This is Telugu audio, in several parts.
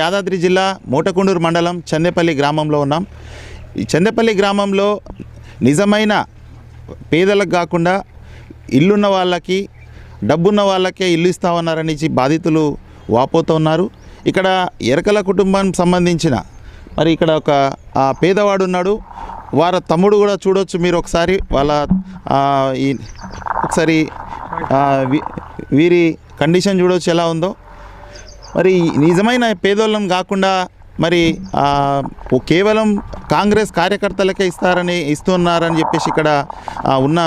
యాదాద్రి జిల్లా మూటకొండూరు మండలం చందేపల్లి గ్రామంలో ఉన్నాం. ఈ చందేపల్లి గ్రామంలో నిజమైన పేదలకు కాకుండా ఇల్లున్న వాళ్ళకి డబ్బున్న వాళ్ళకే ఇల్లు ఇస్తా బాధితులు వాపోతున్నారు ఇక్కడ ఎరకల కుటుంబానికి సంబంధించిన మరి ఇక్కడ ఒక పేదవాడు ఉన్నాడు. వారి తమ్ముడు కూడా చూడొచ్చు మీరు ఒకసారి. వాళ్ళ ఈ ఒకసారి వీరి కండిషన్ చూడొచ్చు ఎలా ఉందో. మరి నిజమైన పేదోళ్ళం కాకుండా మరి కేవలం కాంగ్రెస్ కార్యకర్తలకే ఇస్తారని ఇస్తున్నారని చెప్పేసి ఇక్కడ ఉన్న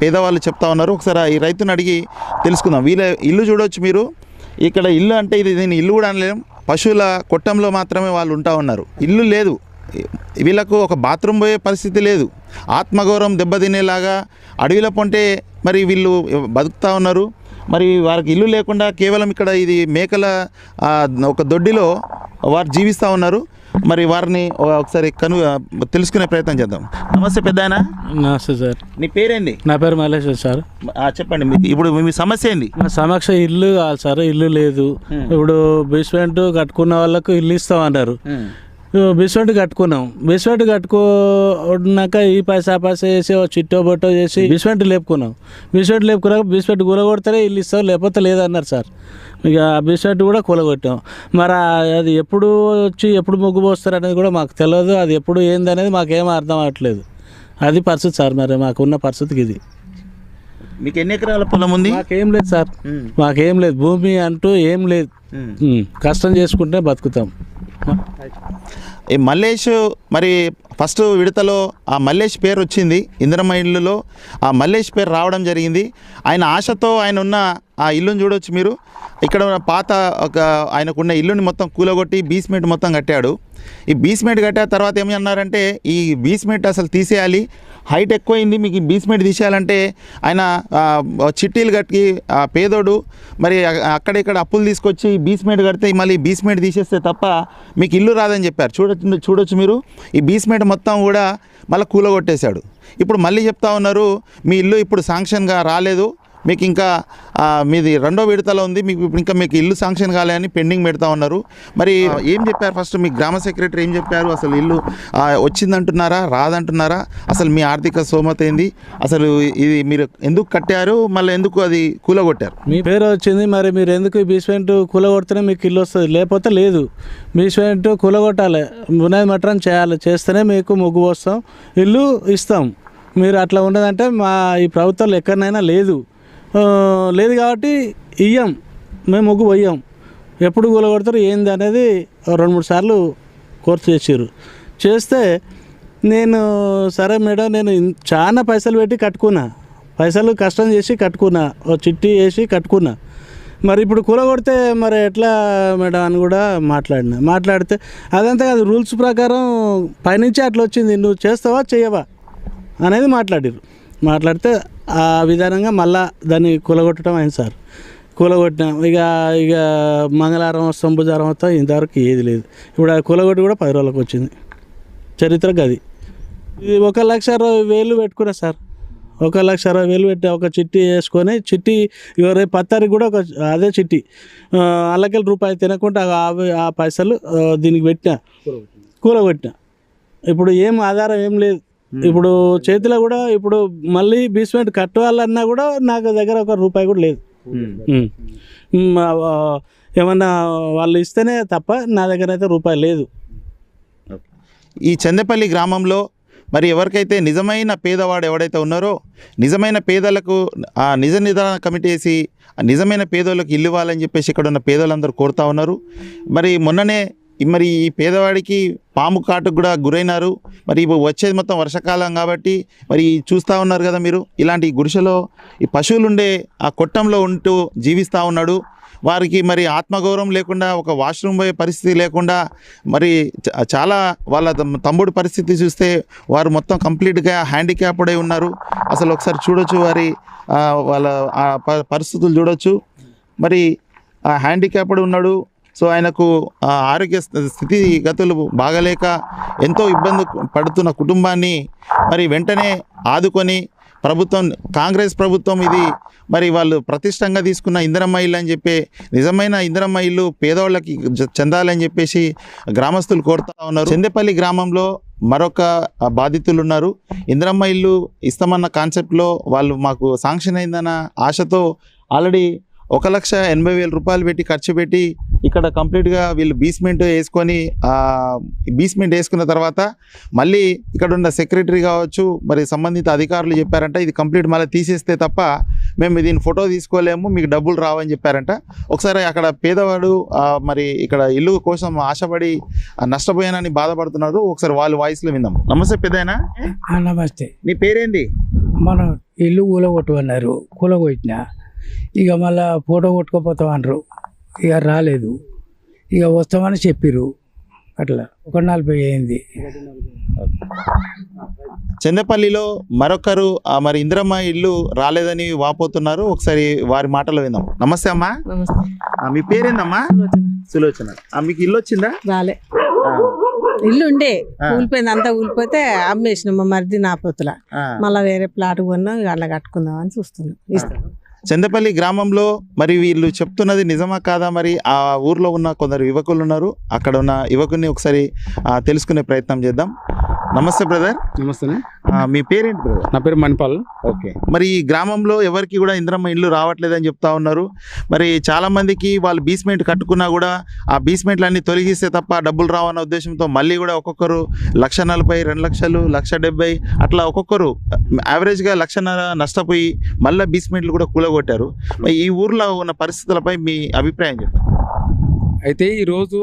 పేదవాళ్ళు చెప్తా ఉన్నారు. ఒకసారి ఈ రైతుని అడిగి తెలుసుకుందాం. వీళ్ళ ఇల్లు చూడవచ్చు మీరు. ఇక్కడ ఇల్లు అంటే ఇది దీని ఇల్లు కూడా అనలేం. పశువుల కొట్టంలో మాత్రమే వాళ్ళు ఉంటా ఉన్నారు. ఇల్లు లేదు. వీళ్ళకు ఒక బాత్రూమ్ పోయే పరిస్థితి లేదు. ఆత్మగౌరవం దెబ్బతినేలాగా అడవిలో పొంటే మరి వీళ్ళు బతుకుతా ఉన్నారు. మరి వారికి ఇల్లు లేకుండా కేవలం ఇక్కడ ఇది మేకల ఒక దొడ్డిలో వారు జీవిస్తూ ఉన్నారు. మరి వారిని ఒకసారి కను తెలుసుకునే ప్రయత్నం చేద్దాం. నమస్తే పెద్ద నమస్తే సార్. నీ పేరేంది? నా పేరు మల్లేశ్వర్ సార్. చెప్పండి మీకు ఇప్పుడు మీ సమస్య ఏంది? సమక్ష ఇల్లు కావాలి సార్ ఇల్లు లేదు. ఇప్పుడు బేస్మెంట్ కట్టుకున్న వాళ్ళకు ఇల్లు ఇస్తామన్నారు బిస్వెట్ కట్టుకున్నాం. బిస్వెట్ కట్టుకున్నాక ఈ పైసా పైసా చేసి చిట్టో బొట్టో చేసి బిస్వెట్ లేపుకున్నాం. బిస్వెట్ లేపుకున్నాక బిస్వెట్ కూలగొడతారే ఇల్లు ఇస్తాం లేకపోతే లేదన్నారు సార్. ఇక ఆ బిస్వెట్ కూడా కూలగొట్టాం. మరి అది ఎప్పుడు వచ్చి ఎప్పుడు ముగ్గు పోస్తారు అనేది కూడా మాకు తెలియదు అది ఎప్పుడు ఏంది అనేది మాకేం అర్థం అవ్వట్లేదు. అది పరిస్థితి సార్ మరి మాకున్న పరిస్థితికి ఇది. మీకు ఎన్ని ఎకరాల పొలం ఉంది? మాకేం లేదు సార్. మాకేం లేదు. భూమి అంటూ ఏం లేదు. కష్టం చేసుకుంటే బతుకుతాం. ఈ మల్లేష్ మరి ఫస్ట్ విడతలో ఆ మల్లేష్ పేరు వచ్చింది. ఇందిరమ్మ ఇల్లులో ఆ మల్లేష్ పేరు రావడం జరిగింది. ఆయన ఆశతో ఆయన ఉన్న ఆ ఇల్లుని చూడొచ్చు మీరు. ఇక్కడ ఉన్న పాత ఒక ఆయనకున్న ఇల్లుని మొత్తం కూలగొట్టి బీస్మెంట్ మొత్తం కట్టాడు. ఈ బీస్మెంట్ కట్టిన తర్వాత ఏమి అన్నారంటే ఈ బీస్మెంట్ అసలు తీసేయాలి. హైట్ ఎక్కువైంది మీకు ఈ బీస్మెంట్ తీసేయాలంటే ఆయన చిట్టీలు కట్టి ఆ పేదోడు మరి అక్కడిక్కడ అప్పులు తీసుకొచ్చి బీస్మెంట్ కడితే మళ్ళీ బీస్మెంట్ తీసేస్తే తప్ప మీకు ఇల్లు రాదని చెప్పారు. చూడ చూడొచ్చు మీరు. ఈ బీస్మెంట్ మొత్తం కూడా మళ్ళీ కూలగొట్టేశాడు. ఇప్పుడు మళ్ళీ చెప్తా ఉన్నారు మీ ఇల్లు ఇప్పుడు శాంక్షన్గా రాలేదు. మీకు ఇంకా మీది రెండో విడతలో ఉంది. మీకు ఇప్పుడు ఇంకా మీకు ఇల్లు శాంక్షన్ కాలేదని పెండింగ్ పెడతా ఉన్నారు. మరి ఏం చెప్పారు ఫస్ట్ మీ గ్రామ సెక్రటరీ ఏం చెప్పారు? అసలు ఇల్లు వచ్చిందంటున్నారా? రాదంటున్నారా? అసలు మీ ఆర్థిక స్తోమత ఏంది? అసలు ఇది మీరు ఎందుకు కట్టారు? మళ్ళీ ఎందుకు అది కూలగొట్టారు? మీ పేరు వచ్చింది మరి మీరు ఎందుకు ఈ బేస్మెంట్ కూలగొడితేనే మీకు ఇల్లు వస్తుంది? లేకపోతే లేదు. బేస్మెంట్ కూలగొట్టాలి. బునాది మటరం చేయాలి. చేస్తేనే మీకు ముగ్గు వస్తాం ఇల్లు ఇస్తాం. మీరు అట్లా ఉండదంటే మా ఈ ప్రభుత్వంలో ఎక్కడనైనా లేదు. లేదు కాబట్టి ఇయ్యం. మేము ముగ్గు పోయాం ఎప్పుడు కూలగొడతారు ఏంది అనేది రెండు మూడు సార్లు కోర్సు చేసారు చేస్తే నేను సరే మేడం నేను చాలా పైసలు పెట్టి కట్టుకున్నా. పైసలు కష్టం చేసి కట్టుకున్నా. ఓ చిట్టి వేసి కట్టుకున్నా. మరి ఇప్పుడు కూలగొడితే మరి ఎట్లా మేడం అని కూడా మాట్లాడిన. మాట్లాడితే అదంతా కాదు రూల్స్ ప్రకారం పైనుంచి అట్లా వచ్చింది. నువ్వు చేస్తావా చేయవా అనేది మాట్లాడారు మాట్లాడితే ఆ విధానంగా మళ్ళా దాన్ని కూలగొట్టడం అయింది సార్. కూలగొట్టినాం ఇక ఇక మంగళవారం వస్తాం బుధవారం వస్తాం ఇంతవరకు ఏది లేదు. ఇప్పుడు ఆ కూలగొట్టి కూడా పది రోజులకు వచ్చింది. చరిత్ర గది. ఇది ఒక లక్ష అరవై వేలు పెట్టుకున్నా సార్. ఒక లక్ష అరవై వేలు పెట్టి ఒక చిట్టి వేసుకొని చిట్టి రేపు పత్తారికి కూడా ఒక అదే చిట్టి. అల్లకెళ్ళి రూపాయి తినకుండా ఆ పైసలు దీనికి పెట్టిన. కూలగొట్టిన. ఇప్పుడు ఏం ఆధారం ఏం లేదు. ఇప్పుడు చేతిలో కూడా ఇప్పుడు మళ్ళీ బీస్మెంట్ కట్టాలన్నా కూడా నాకు దగ్గర ఒక రూపాయి కూడా లేదు. ఏమన్నా వాళ్ళు ఇస్తేనే తప్ప నా దగ్గర అయితే రూపాయి లేదు. ఈ చందపల్లి గ్రామంలో మరి ఎవరికైతే నిజమైన పేదవాడు ఎవడైతే ఉన్నారో నిజమైన పేదలకు ఆ నిజ నిదాన కమిటీ వేసి ఆ నిజమైన పేదోళ్ళకి ఇల్లు ఇవ్వాలని చెప్పేసి ఇక్కడ ఉన్న పేదోళ్ళందరూ కోరుతా ఉన్నారు. మరి మొన్ననే మరి ఈ పేదవాడికి పాము కాటుకు కూడా గురైనారు. మరి ఇప్పుడు వచ్చేది మొత్తం వర్షాకాలం కాబట్టి మరి చూస్తూ ఉన్నారు కదా మీరు ఇలాంటి గుడిసెలో ఈ పశువులు ఉండే ఆ కొట్టంలో ఉంటూ జీవిస్తూ ఉన్నాడు. వారికి మరి ఆత్మగౌరవం లేకుండా ఒక వాష్రూమ్ పోయే పరిస్థితి లేకుండా మరి చ- చాలా వాళ్ళ తమ్- తమ్ముడు పరిస్థితి చూస్తే వారు మొత్తం కంప్లీట్గా హ్యాండిక్యాప్డ్ అయి ఉన్నారు. అసలు ఒకసారి చూడొచ్చు వారి వాళ్ళ ప- పరిస్థితులు చూడొచ్చు. మరి ఆ హ్యాండిక్యాప్డ్ ఉన్నాడు. సో ఆయనకు ఆ ఆరోగ్య స్థితిగతులు బాగలేక ఎంతో ఇబ్బంది పడుతున్న కుటుంబాన్ని మరి వెంటనే ఆదుకొని ప్రభుత్వం కాంగ్రెస్ ప్రభుత్వం ఇది మరి వాళ్ళు ప్రతిష్టంగా తీసుకున్న ఇందిరమ్మ ఇల్లు అని చెప్పి నిజమైన ఇందిరమ్మ ఇల్లు పేదవాళ్ళకి చెందాలని చెప్పేసి గ్రామస్తులు కోరుతా ఉన్నారు. చందేపల్లి గ్రామంలో మరొక బాధితులు ఉన్నారు. ఇందిరమ్మ ఇల్లు ఇస్తామన్న కాన్సెప్ట్లో వాళ్ళు మాకు శాంక్షన్ అయిందన్న ఆశతో ఆల్రెడీ ఒక లక్ష ఎనభై వేల రూపాయలు పెట్టి ఖర్చు పెట్టి ఇక్కడ కంప్లీట్గా వీళ్ళు బీస్మెంట్ వేసుకొని బీస్మెంట్ వేసుకున్న తర్వాత మళ్ళీ ఇక్కడ ఉన్న సెక్రటరీ కావచ్చు మరి సంబంధిత అధికారులు చెప్పారంట ఇది కంప్లీట్ మళ్ళీ తీసేస్తే తప్ప మేము దీని ఫోటో తీసుకోలేము మీకు డబ్బులు రావని చెప్పారంట. ఒకసారి అక్కడ పేదవాడు మరి ఇక్కడ ఇల్లు కోసం ఆశపడి నష్టపోయానని బాధపడుతున్నారు ఒకసారి వాళ్ళ వాయిస్లో విందాం. నమస్తే పెద్దయినా. నమస్తే. నీ పేరేంది మనం ఇల్లు కూలగొట్టు అన్నారు కూలగొట్టిన ఇక మళ్ళా ఫోటో కొట్టుకోపోతాం అన్నారు ఇక రాలేదు. ఇక వస్తామని చెప్పిర్రు. అట్లా ఒక నలభై అయింది. చందపల్లిలో మరొకరు ఆ, మరి ఇందిరమ్మ ఇల్లు రాలేదని వాపోతున్నారు. ఒకసారి వారి మాటలు విందాం. నమస్తే అమ్మా. నమస్తే. ఆ, మీ పేరేందమ్మా? సులోచన. ఆ, మీకు ఇల్లు వచ్చిందా? రాలే. ఆ, ఇల్లు ఉండే. ఆ. కూలిపోయింది అంతా కూలిపోతే అమ్మేసినాం మా మరిది నా పొత్తుల ఆ. మళ్ళీ వేరే ప్లాట్ కొన్నాం ఇక అట్లా కట్టుకుందాం అని చూస్తున్నాం. ఇస్తాం. చందపల్లి గ్రామంలో మరి వీళ్ళు చెప్తున్నది నిజమా కాదా మరి? ఆ ఊర్లో ఉన్న కొందరు యువకులు ఉన్నారు. అక్కడ ఉన్న యువకుని ఒకసారి తెలుసుకునే ప్రయత్నం చేద్దాం. నమస్తే బ్రదర్ నమస్తే మీ పేరేంటి బ్రదర్ నా పేరు మణిపాల్. ఓకే. మరి ఈ గ్రామంలో ఎవరికి కూడా ఇంద్రమ్మ ఇల్లు రావట్లేదని చెప్తా ఉన్నారు. మరి చాలా మందికి వాళ్ళు బీస్మెంట్ కట్టుకున్నా కూడా ఆ బీస్మెంట్లన్నీ తొలగిస్తే తప్ప డబ్బులు రావన్న ఉద్దేశంతో మళ్ళీ కూడా ఒక్కొక్కరు లక్ష నలభై రెండు లక్షలు లక్ష డెబ్బై అట్లా ఒక్కొక్కరు యావరేజ్గా లక్షన్నర నష్టపోయి మళ్ళీ బీస్మెంట్లు కూడా కూలగొట్టారు. మరి ఈ ఊర్లో ఉన్న పరిస్థితులపై మీ అభిప్రాయం చెప్పండి. అయితే ఈరోజు